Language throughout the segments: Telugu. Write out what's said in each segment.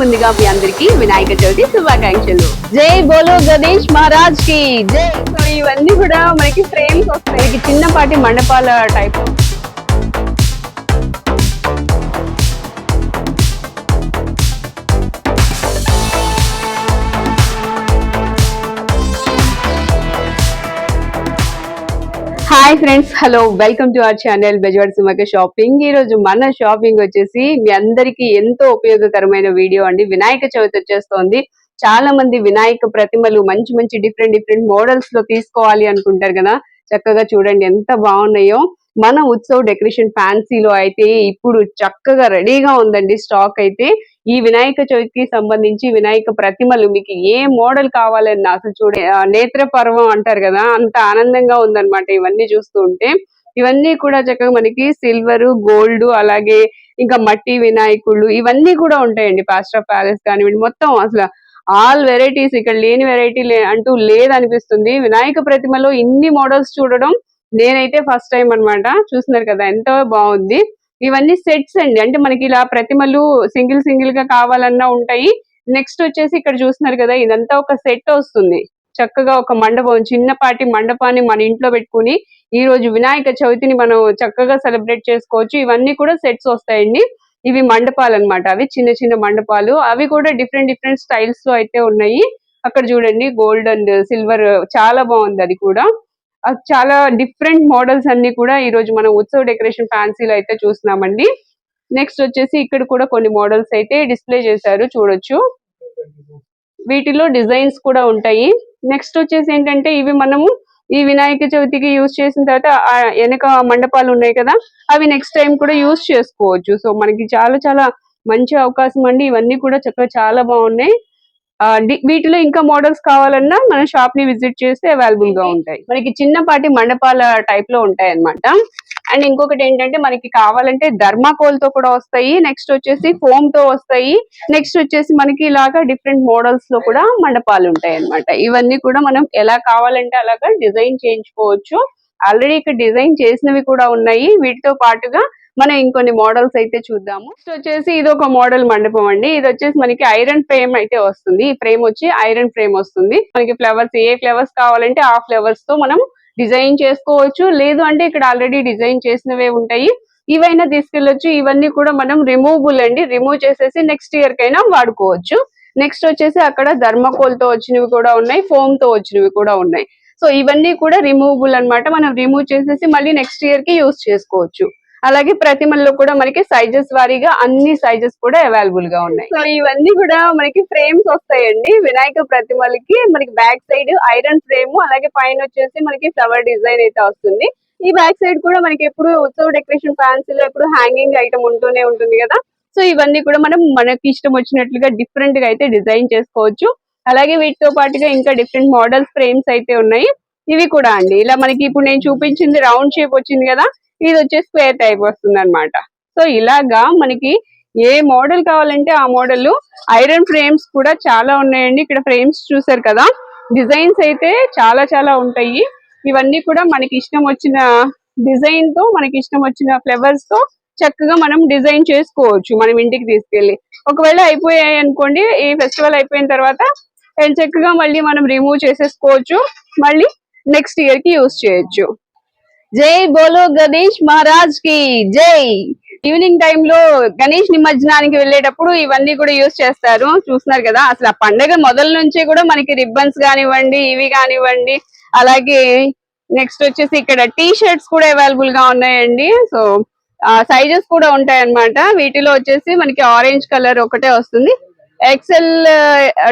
ముందుగా మీ అందరికి వినాయక చవితి శుభాకాంక్షలు. జై బోలో గణేష్ మహారాజ్కి. జై. సో ఇవన్నీ కూడా మనకి ఫ్రేమ్స్ వస్తాయి. చిన్నపాటి మండపాల type hi friends hello welcome to our channel Bezawada సుమక shopping ఈ రోజు మన షాపింగ్ వచ్చేసి మీ అందరికి ఎంతో ఉపయోగకరమైన వీడియో అండి. వినాయక చవితి వచ్చేస్తోంది. చాలా మంది వినాయక ప్రతిమలు మంచి మంచి డిఫరెంట్ డిఫరెంట్ మోడల్స్లో తీసుకోవాలి అనుకుంటారు కదా. చక్కగా చూడండి ఎంత బాగున్నాయో. మన ఉత్సవ్ డెకరేషన్ ఫ్యాన్సీలో అయితే ఇప్పుడు చక్కగా రెడీగా ఉందండి స్టాక్ అయితే. ఈ వినాయక చవితికి సంబంధించి వినాయక ప్రతిమలు మీకు ఏ మోడల్ కావాలని అసలు చూడే నేత్ర పర్వం అంటారు కదా అంత ఆనందంగా ఉందన్నమాట ఇవన్నీ చూస్తూ ఉంటే. ఇవన్నీ కూడా చక్కగా మనకి సిల్వర్ గోల్డ్ అలాగే ఇంకా మట్టి వినాయకుళ్ళు ఇవన్నీ కూడా ఉంటాయండి. పాస్టర్ ప్యాలెస్ కానివ్వండి మొత్తం అసలు ఆల్ వెరైటీస్ ఇక్కడ లేని వెరైటీ లే అంటూ లేదనిపిస్తుంది. వినాయక ప్రతిమలో ఇన్ని మోడల్స్ చూడడం నేనైతే ఫస్ట్ టైం అన్నమాట. చూస్తున్నారు కదా ఎంతో బాగుంది. ఇవన్నీ సెట్స్ అండి. అంటే మనకి ఇలా ప్రతిమలు సింగిల్ సింగిల్గా కావాలన్నా ఉంటాయి. నెక్స్ట్ వచ్చేసి ఇక్కడ చూస్తున్నారు కదా ఇదంతా ఒక సెట్ వస్తుంది. చక్కగా ఒక మండపం చిన్నపాటి మండపాన్ని మన ఇంట్లో పెట్టుకుని ఈ రోజు వినాయక చవితిని మనం చక్కగా సెలబ్రేట్ చేసుకోవచ్చు. ఇవన్నీ కూడా సెట్స్ వస్తాయండి. ఇవి మండపాలు అన్నమాట. అవి చిన్న చిన్న మండపాలు. అవి కూడా డిఫరెంట్ డిఫరెంట్ స్టైల్స్లో అయితే ఉన్నాయి. అక్కడ చూడండి గోల్డ్ అండ్ సిల్వర్ చాలా బాగుంది అది కూడా. చాలా డిఫరెంట్ మోడల్స్ అన్ని కూడా ఈ రోజు మనం ఉత్సవ డెకరేషన్ ఫ్యాన్సీలో అయితే చూస్తున్నామండి. నెక్స్ట్ వచ్చేసి ఇక్కడ కూడా కొన్ని మోడల్స్ అయితే డిస్ప్లే చేశారు చూడొచ్చు. వీటిలో డిజైన్స్ కూడా ఉంటాయి. నెక్స్ట్ వచ్చేసి ఏంటంటే ఇవి మనము ఈ వినాయక చవితికి యూజ్ చేసిన తర్వాత వెనక మండపాలు ఉన్నాయి కదా అవి నెక్స్ట్ టైం కూడా యూజ్ చేసుకోవచ్చు. సో మనకి చాలా చాలా మంచి అవకాశం అండి. ఇవన్నీ కూడా చక్కగా చాలా బాగున్నాయి. వీటిలో ఇంకా మోడల్స్ కావాలన్నా మన షాప్ని విజిట్ చేస్తే అవైలబుల్గా ఉంటాయి. మనకి చిన్నపాటి మండపాల టైప్లో ఉంటాయి అన్నమాట అండ్ ఇంకొకటి ఏంటంటే మనకి కావాలంటే ధర్మాకోల్తో కూడా వస్తాయి. నెక్స్ట్ వచ్చేసి ఫోమ్తో వస్తాయి. నెక్స్ట్ వచ్చేసి మనకి ఇలాగా డిఫరెంట్ మోడల్స్లో కూడా మండపాలు ఉంటాయి అన్నమాట ఇవన్నీ కూడా మనం ఎలా కావాలంటే అలాగా డిజైన్ చేయించుకోవచ్చు. ఆల్రెడీ ఇక్కడ డిజైన్ చేసినవి కూడా ఉన్నాయి. వీటితో పాటుగా మనం ఇంకొన్ని మోడల్స్ అయితే చూద్దాము. నెక్స్ట్ వచ్చేసి ఇది ఒక మోడల్ మండపం అండి. ఇది వచ్చేసి మనకి ఐరన్ ఫ్రేమ్ అయితే వస్తుంది. ఈ ఫ్రేమ్ వచ్చి ఐరన్ ఫ్రేమ్ వస్తుంది. మనకి ఫ్లవర్స్ ఏ ఫ్లవర్స్ కావాలంటే ఆ ఫ్లవర్స్తో మనం డిజైన్ చేసుకోవచ్చు. లేదు అంటే ఇక్కడ ఆల్రెడీ డిజైన్ చేసినవే ఉంటాయి. ఇవైనా తీసుకెళ్ళొచ్చు. ఇవన్నీ కూడా మనం రిమూవబుల్ అండి. రిమూవ్ చేసేసి నెక్స్ట్ ఇయర్ కైనా వాడుకోవచ్చు. నెక్స్ట్ వచ్చేసి అక్కడ ధర్మకోల్తో వచ్చినవి కూడా ఉన్నాయి. ఫోమ్తో వచ్చినవి కూడా ఉన్నాయి. సో ఇవన్నీ కూడా రిమూవబుల్ అన్నమాట. మనం రిమూవ్ చేసేసి మళ్ళీ నెక్స్ట్ ఇయర్కి యూస్ చేసుకోవచ్చు. అలాగే ప్రతిమల్లో కూడా మనకి సైజెస్ వారీగా అన్ని సైజెస్ కూడా అవైలబుల్గా ఉన్నాయి. సో ఇవన్నీ కూడా మనకి ఫ్రేమ్స్ వస్తాయండి. వినాయక ప్రతిమలకి మనకి బ్యాక్ సైడ్ ఐరన్ ఫ్రేమ్ అలాగే పైన వచ్చేసి మనకి ఫ్లవర్ డిజైన్ అయితే వస్తుంది. ఈ బ్యాక్ సైడ్ కూడా మనకి ఎప్పుడు ఉత్సవ డెకరేషన్ ఫ్యాన్సీ లో ఎప్పుడు హ్యాంగింగ్ ఐటమ్ ఉంటూనే ఉంటుంది కదా. సో ఇవన్నీ కూడా మనం మనకి ఇష్టం వచ్చినట్లుగా డిఫరెంట్గా అయితే డిజైన్ చేసుకోవచ్చు. అలాగే వీటితో పాటుగా ఇంకా డిఫరెంట్ మోడల్స్ ఫ్రేమ్స్ అయితే ఉన్నాయి. ఇవి కూడా అండి. ఇలా మనకి ఇప్పుడు నేను చూపించింది రౌండ్ షేప్ వచ్చింది కదా. ఇది వచ్చి స్క్వేర్ టైప్ వస్తుంది అనమాట సో ఇలాగా మనకి ఏ మోడల్ కావాలంటే ఆ మోడల్ ఐరన్ ఫ్రేమ్స్ కూడా చాలా ఉన్నాయండి. ఇక్కడ ఫ్రేమ్స్ చూసారు కదా? డిజైన్స్ అయితే చాలా చాలా ఉంటాయి. ఇవన్నీ కూడా మనకి ఇష్టం వచ్చిన డిజైన్తో మనకి ఇష్టం వచ్చిన ఫ్లవర్స్తో చక్కగా మనం డిజైన్ చేసుకోవచ్చు మనం ఇంటికి తీసుకెళ్ళి ఒకవేళ అయిపోయాయి అనుకోండి ఈ ఫెస్టివల్ అయిపోయిన తర్వాత చక్కగా మళ్ళీ మనం రిమూవ్ చేసేసుకోవచ్చు. మళ్ళీ నెక్స్ట్ ఇయర్కి యూస్ చేయొచ్చు. జై బోలో గణేష్ మహారాజ్కి. జై. ఈవినింగ్ టైమ్లో గణేష్ నిమజ్జనానికి వెళ్ళేటప్పుడు ఇవన్నీ కూడా యూస్ చేస్తారు. చూస్తున్నారు కదా అసలు ఆ పండగ మొదల నుంచి కూడా మనకి రిబ్బన్స్ కానివ్వండి ఇవి కానివ్వండి అలాగే నెక్స్ట్ వచ్చేసి ఇక్కడ టీ షర్ట్స్ కూడా అవైలబుల్గా ఉన్నాయండి. సో సైజెస్ కూడా ఉంటాయి అన్నమాట వీటిలో వచ్చేసి మనకి ఆరెంజ్ కలర్ ఒకటే వస్తుంది. ఎక్సెల్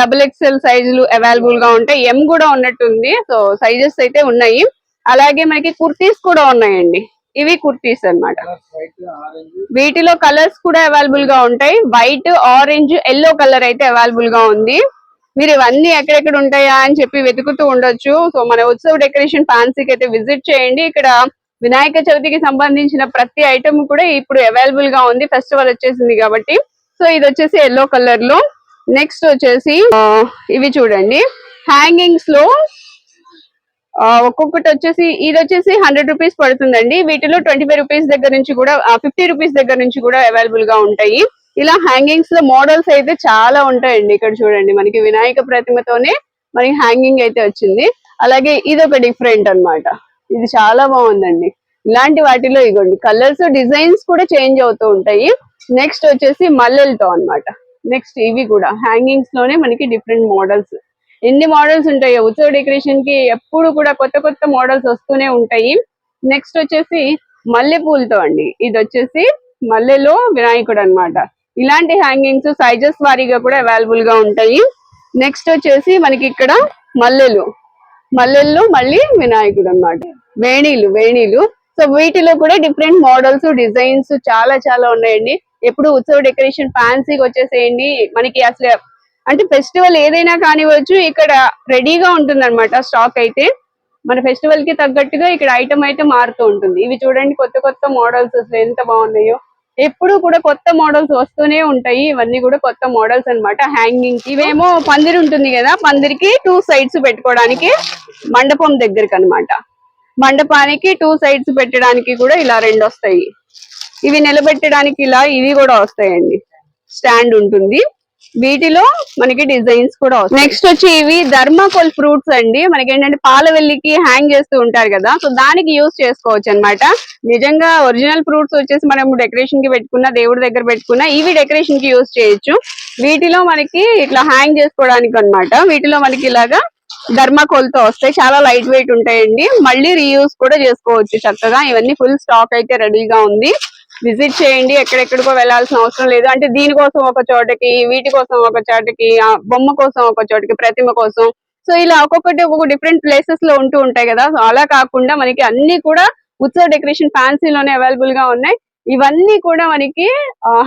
డబుల్ ఎక్సెల్ సైజులు అవైలబుల్గా ఉంటాయి. ఎం కూడా ఉన్నట్టుంది. సో సైజెస్ అయితే ఉన్నాయి. అలాగే మనకి కుర్తీస్ కూడా ఉన్నాయండి. ఇవి కుర్తీస్ అన్నమాట. వీటిలో కలర్స్ కూడా అవైలబుల్గా ఉంటాయి. వైట్ ఆరెంజ్ ఎల్లో కలర్ అయితే అవైలబుల్గా ఉంది. మీరు ఇవన్నీ ఎక్కడెక్కడ ఉంటాయా అని చెప్పి వెతుకుతూ ఉండొచ్చు. సో మన ఉత్సవ డెకరేషన్ ఫ్యాన్సీకి అయితే విజిట్ చేయండి. ఇక్కడ వినాయక చవితికి సంబంధించిన ప్రతి ఐటమ్ కూడా ఇప్పుడు అవైలబుల్గా ఉంది. ఫెస్టివల్ వచ్చేసింది కాబట్టి. సో ఇది వచ్చేసి ఎల్లో కలర్లో నెక్స్ట్ వచ్చేసి ఇవి చూడండి. హ్యాంగింగ్స్లో ఒక్కొక్కటి వచ్చేసి ఇది వచ్చేసి హండ్రెడ్ రూపీస్ పడుతుందండి. వీటిలో ట్వంటీ ఫైవ్ రూపీస్ దగ్గర నుంచి కూడా ఫిఫ్టీ రూపీస్ దగ్గర నుంచి కూడా అవైలబుల్గా ఉంటాయి. ఇలా హ్యాంగింగ్స్లో మోడల్స్ అయితే చాలా ఉంటాయండి ఇక్కడ చూడండి. మనకి వినాయక ప్రతిమతోనే మనకి హ్యాంగింగ్ అయితే వచ్చింది. అలాగే ఇది ఒక డిఫరెంట్ అన్నమాట. ఇది చాలా బాగుందండి. ఇలాంటి వాటిలో ఇగోండి. కలర్స్ డిజైన్స్ కూడా చేంజ్ అవుతూ ఉంటాయి. నెక్స్ట్ వచ్చేసి మల్లెలతో అన్నమాట. నెక్స్ట్ ఇవి కూడా. హ్యాంగింగ్స్లోనే మనకి డిఫరెంట్ మోడల్స్ ఎన్ని మోడల్స్ ఉంటాయో. ఉత్సవ డెకరేషన్కి ఎప్పుడు కూడా కొత్త కొత్త మోడల్స్ వస్తూనే ఉంటాయి. నెక్స్ట్ వచ్చేసి మల్లెపూలతో అండి. ఇది వచ్చేసి మల్లెలో వినాయకుడు అన్నమాట. ఇలాంటి హ్యాంగింగ్స్ సైజెస్ వారీగా కూడా అవైలబుల్గా ఉంటాయి. నెక్స్ట్ వచ్చేసి మనకి ఇక్కడ మల్లెలు. మల్లెల్లో మళ్ళీ వినాయకుడు అన్నమాట. వేణీలు వేణీలు. సో వీటిలో కూడా డిఫరెంట్ మోడల్స్ డిజైన్స్ చాలా చాలా ఉన్నాయండి. ఎప్పుడు ఉత్సవ డెకరేషన్ ఫ్యాన్సీకి వచ్చేసేయండి. మనకి అసలు అంటే ఫెస్టివల్ ఏదైనా కానివ్వచ్చు ఇక్కడ రెడీగా ఉంటుంది అనమాట స్టాక్ అయితే. మన ఫెస్టివల్కి తగ్గట్టుగా ఇక్కడ ఐటమ్ అయితే మారుతూ ఉంటుంది. ఇవి చూడండి కొత్త కొత్త మోడల్స్ అసలు ఎంత బాగున్నాయో. ఎప్పుడు కూడా కొత్త మోడల్స్ వస్తూనే ఉంటాయి. ఇవన్నీ కూడా కొత్త మోడల్స్ అన్నమాట. హ్యాంగింగ్ ఇవేమో పందిరి ఉంటుంది కదా పందిరికి టూ సైడ్స్ పెట్టుకోవడానికి మండపం దగ్గరికి అన్నమాట. మండపానికి టూ సైడ్స్ పెట్టడానికి కూడా ఇలా రెండు వస్తాయి. ఇవి నిలబెట్టడానికి ఇలా ఇవి కూడా వస్తాయండి. స్టాండ్ ఉంటుంది. వీటిలో మనకి డిజైన్స్ కూడా వస్తాయి. నెక్స్ట్ వచ్చి ఇవి ధర్మాకోల్ ఫ్రూట్స్ అండి. మనకి ఏంటంటే పాల వెల్లికి హ్యాంగ్ చేస్తూ ఉంటారు కదా. సో దానికి యూస్ చేసుకోవచ్చు అన్నమాట. నిజంగా ఒరిజినల్ ఫ్రూట్స్ వచ్చేసి మనం డెకరేషన్కి పెట్టుకున్న దేవుడి దగ్గర పెట్టుకున్న ఇవి డెకరేషన్కి యూస్ చేయొచ్చు. వీటిలో మనకి ఇట్లా హ్యాంగ్ చేసుకోవడానికి అన్నమాట. వీటిలో మనకి ఇలాగా ధర్మాకోల్తో వస్తాయి. చాలా లైట్ వెయిట్ ఉంటాయండి. మళ్ళీ రీయూస్ కూడా చేసుకోవచ్చు చక్కగా. ఇవన్నీ ఫుల్ స్టాక్ అయితే రెడీగా ఉంది. విజిట్ చేయండి ఎక్కడెక్కడికో వెళ్ళాల్సిన అవసరం లేదు. అంటే దీనికోసం ఒక చోటకి వీటి కోసం ఒక చోటకి ఆ బొమ్మ కోసం ఒక చోటకి ప్రతిమ కోసం. సో ఇలా ఒక్కొక్కటి ఒక్కొక్క డిఫరెంట్ ప్లేసెస్లో ఉంటూ ఉంటాయి కదా. సో అలా కాకుండా మనకి అన్ని కూడా ఉత్సవ డెకరేషన్ ఫ్యాన్సీలోనే అవైలబుల్గా ఉన్నాయి. ఇవన్నీ కూడా మనకి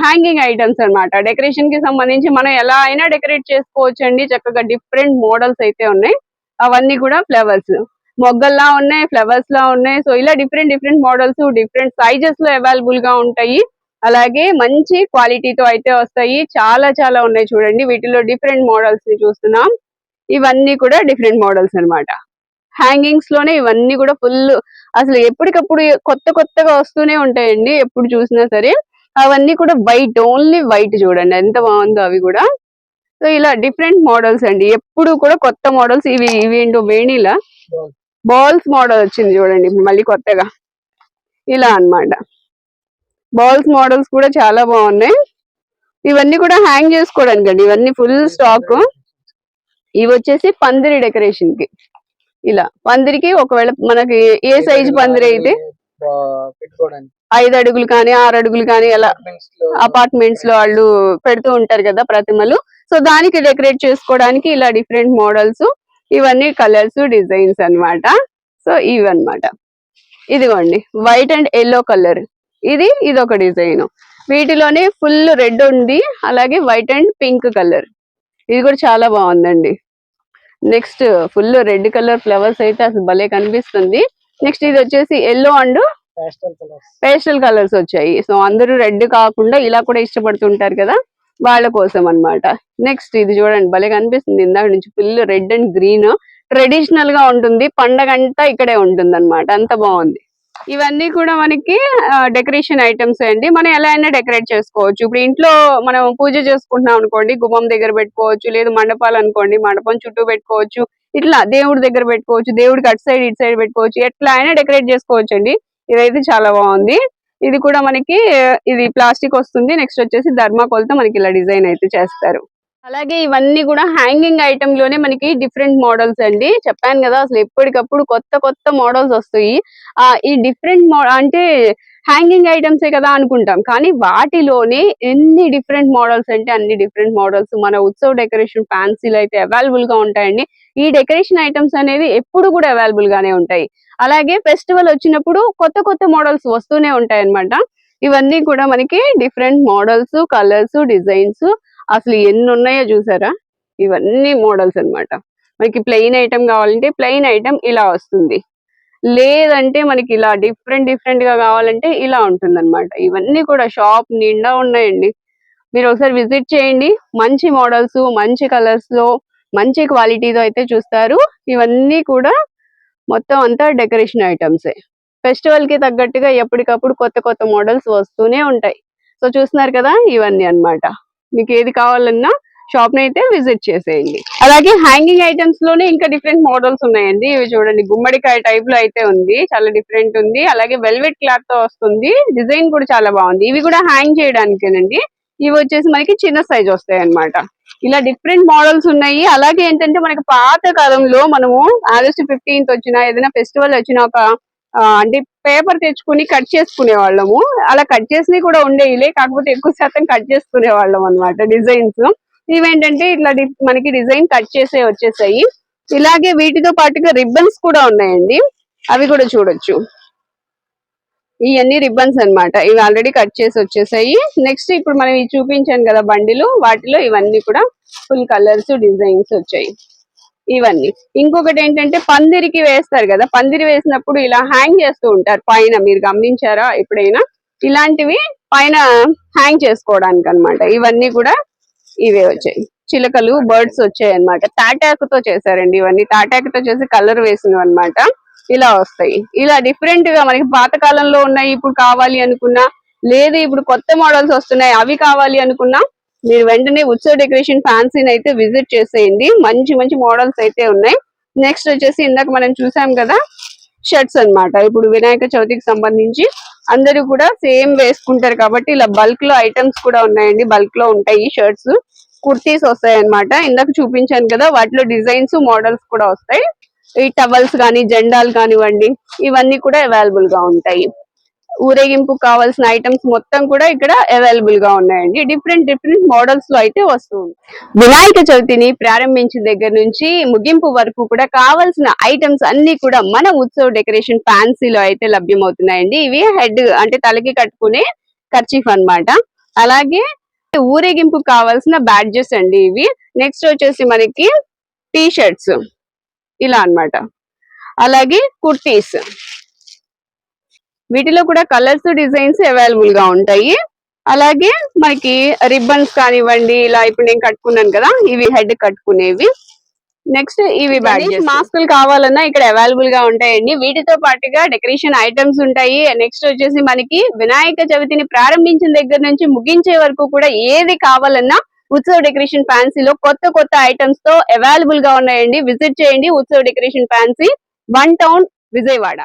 హ్యాంగింగ్ ఐటమ్స్ అన్నమాట. డెకరేషన్కి సంబంధించి మనం ఎలా అయినా డెకరేట్ చేసుకోవచ్చు అండి చక్కగా డిఫరెంట్ మోడల్స్ అయితే ఉన్నాయి. అవన్నీ కూడా ఫ్లవర్స్ మొగ్గల్లా ఉన్నాయి ఫ్లవర్స్ లా ఉన్నాయి. సో ఇలా డిఫరెంట్ డిఫరెంట్ మోడల్స్ డిఫరెంట్ సైజెస్లో అవైలబుల్గా ఉంటాయి. అలాగే మంచి క్వాలిటీతో అయితే వస్తాయి. చాలా చాలా ఉన్నాయి చూడండి. వీటిలో డిఫరెంట్ మోడల్స్ని చూస్తున్నాం. ఇవన్నీ కూడా డిఫరెంట్ మోడల్స్ అన్నమాట. హ్యాంగింగ్స్లోనే ఇవన్నీ కూడా ఫుల్ అసలు ఎప్పటికప్పుడు కొత్త కొత్తగా వస్తూనే ఉంటాయండి. ఎప్పుడు చూసినా సరే. అవన్నీ కూడా వైట్ ఓన్లీ వైట్ చూడండి. ఎంత బాగుందో అవి కూడా. సో ఇలా డిఫరెంట్ మోడల్స్ అండి. ఎప్పుడు కూడా కొత్త మోడల్స్ ఇవి ఇవి ఏంటో వేణిలా. బాల్స్ మోడల్ వచ్చింది చూడండి మళ్ళీ కొత్తగా. ఇలా అన్నమాట. బాల్స్ మోడల్స్ కూడా చాలా బాగున్నాయి. ఇవన్నీ కూడా హ్యాంగ్ చేసుకోవడానికి అండి. ఇవన్నీ ఫుల్ స్టాక్ ఇవి వచ్చేసి పందిరి డెకరేషన్కి. ఇలా. పందిరికి ఒకవేళ మనకి ఏ సైజ్ పందిరి అయితే ఐదు అడుగులు కానీ ఆరు అడుగులు కానీ అలా అపార్ట్మెంట్స్లో. వాళ్ళు పెడుతూ ఉంటారు కదా ప్రతిమలు. సో దానికి డెకరేట్ చేసుకోవడానికి ఇలా డిఫరెంట్ మోడల్స్ ఇవన్నీ కలర్స్ డిజైన్స్ అన్నమాట. సో ఇవి అన్నమాట ఇదిగోండి వైట్ అండ్ ఎల్లో కలర్. ఇది ఇది ఒక డిజైన్. వీటిలోనే ఫుల్ రెడ్ ఉంది అలాగే వైట్ అండ్ పింక్ కలర్. ఇది కూడా చాలా బాగుందండి. Next full red colour flowers అయితే అసలు భలే కనిపిస్తుంది. నెక్స్ట్ ఇది వచ్చేసి ఎల్లో అండ్ పేస్టల్ కలర్స్ వచ్చాయి. సో అందరూ రెడ్ కాకుండా ఇలా కూడా ఇష్టపడుతుంటారు కదా. వాళ్ళ కోసం అన్నమాట. నెక్స్ట్ ఇది చూడండి భలే కనిపిస్తుంది. ఇందాక నుంచి ఫుల్ రెడ్ అండ్ గ్రీన్ ట్రెడిషనల్గా ఉంటుంది పండగ అంతా ఇక్కడే ఉంటుంది అనమాట అంత బాగుంది. ఇవన్నీ కూడా మనకి డెకరేషన్ ఐటమ్స్ అండి. మనం ఎలా అయినా డెకరేట్ చేసుకోవచ్చు. ఇప్పుడు ఇంట్లో మనం పూజ చేసుకుంటున్నాం అనుకోండి గుమ్మం దగ్గర పెట్టుకోవచ్చు లేదు మండపాలు అనుకోండి మండపం చుట్టూ పెట్టుకోవచ్చు ఇట్లా దేవుడి దగ్గర పెట్టుకోవచ్చు దేవుడికి అటు సైడ్ ఇటు సైడ్ పెట్టుకోవచ్చు ఎట్లా అయినా డెకరేట్ చేసుకోవచ్చు అండి ఇదైతే చాలా బాగుంది. ఇది కూడా మనకి ఇది ప్లాస్టిక్ వస్తుంది. నెక్స్ట్ వచ్చేసి ధర్మాకోల్తో మనకి ఇలా డిజైన్ అయితే చేస్తారు. అలాగే ఇవన్నీ కూడా హ్యాంగింగ్ ఐటమ్లోనే మనకి డిఫరెంట్ మోడల్స్ అండి. చెప్పాను కదా అసలు ఎప్పటికప్పుడు కొత్త కొత్త మోడల్స్ వస్తాయి. ఆ ఈ డిఫరెంట్ మో అంటే హ్యాంగింగ్ ఐటమ్సే కదా అనుకుంటాం. కానీ వాటిలోనే ఎన్ని డిఫరెంట్ మోడల్స్ అంటే అన్ని డిఫరెంట్ మోడల్స్ మన ఉత్సవ డెకరేషన్ ఫ్యాన్సీలు అయితే అవైలబుల్గా ఉంటాయండి. ఈ డెకరేషన్ ఐటమ్స్ అనేది ఎప్పుడు కూడా అవైలబుల్ గానే ఉంటాయి. అలాగే ఫెస్టివల్ వచ్చినప్పుడు కొత్త కొత్త మోడల్స్ వస్తూనే ఉంటాయి అన్నమాట ఇవన్నీ కూడా మనకి డిఫరెంట్ మోడల్స్ కలర్స్ డిజైన్స్ అసలు ఎన్ని ఉన్నాయో చూసారా? ఇవన్నీ మోడల్స్ అన్నమాట. మనకి ప్లెయిన్ ఐటమ్ కావాలంటే ప్లెయిన్ ఐటమ్ ఇలా వస్తుంది. లేదంటే మనకి ఇలా డిఫరెంట్ డిఫరెంట్గా కావాలంటే ఇలా ఉంటుంది ఇవన్నీ కూడా షాప్ నిండా ఉన్నాయండి. మీరు ఒకసారి విజిట్ చేయండి. మంచి మోడల్స్ మంచి కలర్స్లో మంచి క్వాలిటీతో అయితే చూస్తారు. ఇవన్నీ కూడా మొత్తం అంతా డెకరేషన్ ఐటమ్సే. ఫెస్టివల్కి తగ్గట్టుగా ఎప్పటికప్పుడు కొత్త కొత్త మోడల్స్ వస్తూనే ఉంటాయి. సో చూస్తున్నారు కదా ఇవన్నీ అన్నమాట. మీకు ఏది కావాలన్నా షాప్ని అయితే విజిట్ చేసేయండి. అలాగే హ్యాంగింగ్ ఐటమ్స్లోనే ఇంకా డిఫరెంట్ మోడల్స్ ఉన్నాయండి. ఇవి చూడండి గుమ్మడికాయ టైప్లో అయితే ఉంది చాలా డిఫరెంట్ ఉంది. అలాగే వెల్వెట్ క్లాత్తో వస్తుంది డిజైన్ కూడా చాలా బాగుంది. ఇవి కూడా హ్యాంగ్ చేయడానికేనండి. ఇవి వచ్చేసి మనకి చిన్న సైజ్ వస్తాయి అన్నమాట ఇలా డిఫరెంట్ మోడల్స్ ఉన్నాయి. అలాగే ఏంటంటే మనకి పాత కాలంలో మనము ఆగస్ట్ ఫిఫ్టీన్త్ వచ్చిన ఏదైనా ఫెస్టివల్ వచ్చిన ఒక అంటే పేపర్ తెచ్చుకుని కట్ చేసుకునే వాళ్ళము. అలా కట్ చేసినవి కూడా ఉండేవిలే కాకపోతే ఎక్కువ శాతం కట్ చేసుకునే వాళ్ళం అనమాట డిజైన్స్. ఇవేంటంటే ఇట్లా మనకి డిజైన్ కట్ చేసే వచ్చేసాయి. ఇలాగే వీటితో పాటుగా రిబ్బన్స్ కూడా ఉన్నాయండి. అవి కూడా చూడొచ్చు. ఇవన్నీ రిబ్బన్స్ అన్నమాట. ఇవి ఆల్రెడీ కట్ చేసి వచ్చేసాయి. నెక్స్ట్ ఇప్పుడు మనం ఇవి చూపించాను కదా బండిలు వాటిలో ఇవన్నీ కూడా ఫుల్ కలర్స్ డిజైన్స్ వచ్చాయి. ఇవన్నీ. ఇంకొకటి ఏంటంటే పందిరికి వేస్తారు కదా పందిరి వేసినప్పుడు ఇలా హ్యాంగ్ చేస్తూ ఉంటారు పైన. మీరు గమనించారా ఎప్పుడైనా? ఇలాంటివి పైన హ్యాంగ్ చేసుకోవడానికి అన్నమాట ఇవన్నీ కూడా ఇవే వచ్చాయి. చిలకలు బర్డ్స్ వచ్చాయి అన్నమాట తాటాకుతో చేశారండి ఇవన్నీ. తాటాకుతో చేసి కలర్ వేసినవి అన్నమాట ఇలా వస్తాయి. ఇలా డిఫరెంట్గా మనకి పాత కాలంలో ఉన్నాయి ఇప్పుడు కావాలి అనుకున్నా లేదు ఇప్పుడు కొత్త మోడల్స్ వస్తున్నాయి అవి కావాలి అనుకున్నా మీరు వెంటనే ఉత్సవ డెకరేషన్ ఫ్యాన్సీని అయితే విజిట్ చేసేయండి. మంచి మంచి మోడల్స్ అయితే ఉన్నాయి. నెక్స్ట్ వచ్చేసి ఇందాక మనం చూసాం కదా షర్ట్స్ అన్నమాట. ఇప్పుడు వినాయక చవితికి సంబంధించి అందరూ కూడా సేమ్ వేసుకుంటారు కాబట్టి ఇలా బల్క్లో ఐటమ్స్ కూడా ఉన్నాయండి. బల్క్లో ఉంటాయి షర్ట్స్. కుర్తీస్ వస్తాయి అనమాట ఇందాక చూపించాను కదా వాటిలో డిజైన్స్ మోడల్స్ కూడా వస్తాయి. ఈ టవల్స్ కానీ జెండాలు కానివ్వండి ఇవన్నీ కూడా అవైలబుల్గా ఉంటాయి. ఊరేగింపు కావాల్సిన ఐటమ్స్ మొత్తం కూడా ఇక్కడ అవైలబుల్గా ఉన్నాయండి. డిఫరెంట్ డిఫరెంట్ మోడల్స్లో అయితే వస్తుంది. వినాయక చవితిని ప్రారంభించిన దగ్గర నుంచి ముగింపు వరకు కూడా కావాల్సిన ఐటమ్స్ అన్ని కూడా మన ఉత్సవ డెకరేషన్ ఫ్యాన్సీలో అయితే లభ్యమవుతున్నాయండి. ఇవి హెడ్ అంటే తలకి కట్టుకునే కర్చీఫ్ అన్నమాట. అలాగే ఊరేగింపు కావాల్సిన బ్యాడ్జెస్ అండి ఇవి. నెక్స్ట్ వచ్చేసి మనకి టీ షర్ట్స్ ఇలా అన్నమాట. అలాగే కుర్తీస్. వీటిలో కూడా కలర్స్ డిజైన్స్ అవైలబుల్గా ఉంటాయి. అలాగే మనకి రిబ్బన్స్ కానివ్వండి ఇలా ఇప్పుడు నేను కట్టుకున్నాను కదా ఇవి హెడ్ కట్టుకునేవి. నెక్స్ట్ ఇవి బ్యాడ్జెస్ మాస్కులు కావాలన్నా ఇక్కడ అవైలబుల్గా ఉంటాయండి. వీటితో పాటుగా డెకరేషన్ ఐటమ్స్ ఉంటాయి. నెక్స్ట్ వచ్చేసి మనకి వినాయక చవితిని ప్రారంభించిన దగ్గర నుంచి ముగించే వరకు కూడా ఏది కావాలన్నా ఉత్సవ్ డెకరేషన్ ఫ్యాన్సీలో కొత్త కొత్త ఐటమ్స్తో అవైలబుల్గా ఉన్నాయండి. విజిట్ చేయండి. Utsav decoration fancy one town Vijayawada